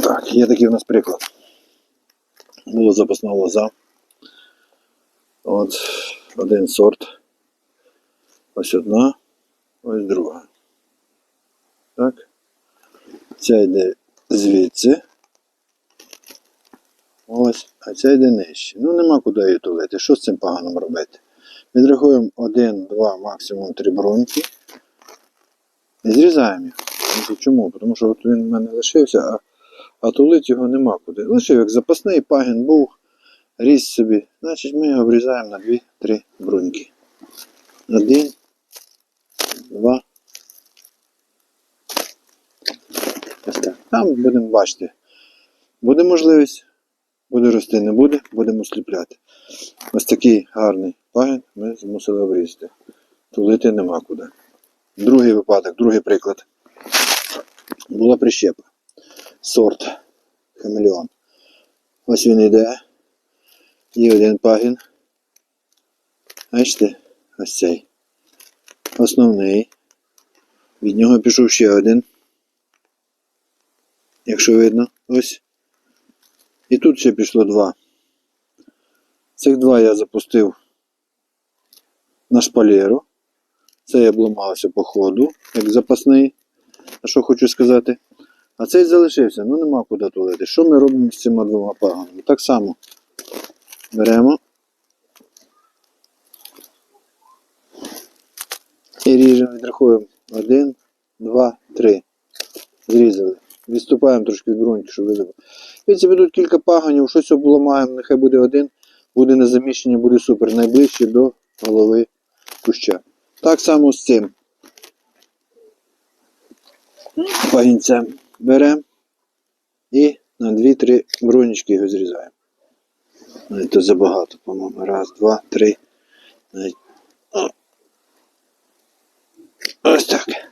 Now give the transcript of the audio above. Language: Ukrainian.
Так, є такий у нас приклад. Була запасна лоза. От один сорт. Ось одна, ось друга. Так. Ця йде звідси. Ось, а ця йде нижче. Ну нема куди її тулити. Що з цим поганим робити? Відрахуємо один, два, максимум три бруньки. І зрізаємо їх. Чому? Тому що от він в мене лишився, а, а тулити його нема куди. Лишив як запасний пагін був, ріс собі. Значить ми його обрізаємо на 2-3 бруньки. Один, два. Там будемо бачити. Буде можливість, буде рости, не буде, будемо сліпляти. Ось такий гарний пагін ми змусили обрізати. Тулити нема куди. Другий випадок, другий приклад. Була прищепа. Сорт хамелеон. Ось він йде. І один пагін. Бачите? Ось цей. Основний. Від нього пішов ще один. Якщо видно, ось. І тут ще пішло два. Цих два я запустив на шпалеру. Це я обламався по ходу, як запасний. А що хочу сказати? А цей залишився, ну нема куди тулити. Що ми робимо з цими двома паганами? Так само беремо і ріжемо, відрахуємо. Один, два, три. Зрізали. Відступаємо трошки від бруньки, щоб видно. Дивіться, тут кілька паганів, щось обламаємо, нехай буде один, буде на заміщення, буде супер. Найближче до голови куща. Так само з цим пагінцем беремо і на 2-3 бронечки його зрізаємо. Ну, Це забагато, по-моєму. Раз, два, три. Ось так.